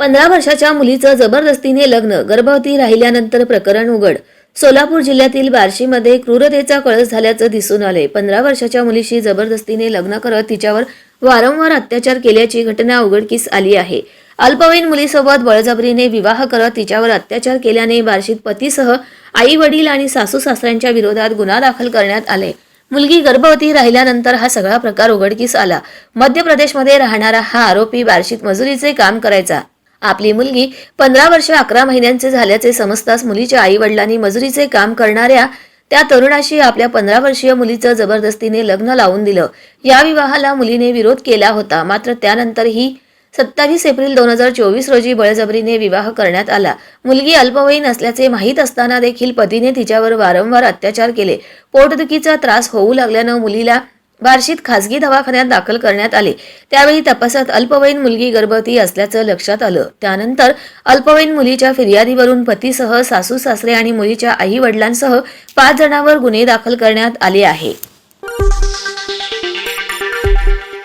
पंधरा वर्षाच्या मुलीचं जबरदस्तीने लग्न गर्भवती राहिल्यानंतर प्रकरण उघड. सोलापूर जिल्ह्यातील बार्शीमध्ये क्रूरतेचा कळस झाल्याचं दिसून आलंय. पंधरा वर्षाच्या मुलीशी जबरदस्तीने लग्न करत तिच्यावर वारंवार अत्याचार केल्याची घटना उघडकीस आली आहे. अल्पवयीन मुलीसोबत बळजबरीने विवाह करत तिच्यावर अत्याचार केल्याने बार्शीत पतीसह आई वडील आणि सासू सासऱ्यांच्या विरोधात गुन्हा दाखल करण्यात आले मुलगी गर्भवती राहिल्यानंतर हा सगळा प्रकार उघडकीस आला. मध्य प्रदेशमध्ये राहणारा हा आरोपी बार्शीत मजुरीचे काम करायचा. आपली मुलगी पंधरा वर्ष अकरा महिन्यांचे झाल्याचे समजताच मुलीच्या आई वडिलांनी मजुरीचे काम करणाऱ्या त्या तरुणाशी आपल्या पंधरा वर्षीय मुलीचं जबरदस्तीने लग्न लावून दिलं. या विवाहाला मुलीने विरोध केला होता. मात्र त्यानंतरही सत्तावीस एप्रिल दोन हजार चोवीस रोजी बळजबरीने विवाह करण्यात आला. मुलगी अल्पवयीन असल्याचे माहीत असताना देखील पतीने तिच्यावर वारंवार अत्याचार केले. पोटदुखीचा त्रास होऊ लागल्यानं मुलीला बार्शीत खासगी दवाखान्यात दाखल करण्यात आले. त्यावेळी तपासात अल्पवयीन मुलगी गर्भवती असल्याचं लक्षात आलं. त्यानंतर अल्पवयीन मुलीच्या फिर्यादीवरून पतीसह सासू सासरे आणि मुलीच्या आई वडिलांसह पाच जणांवर गुन्हे दाखल करण्यात आले आहे.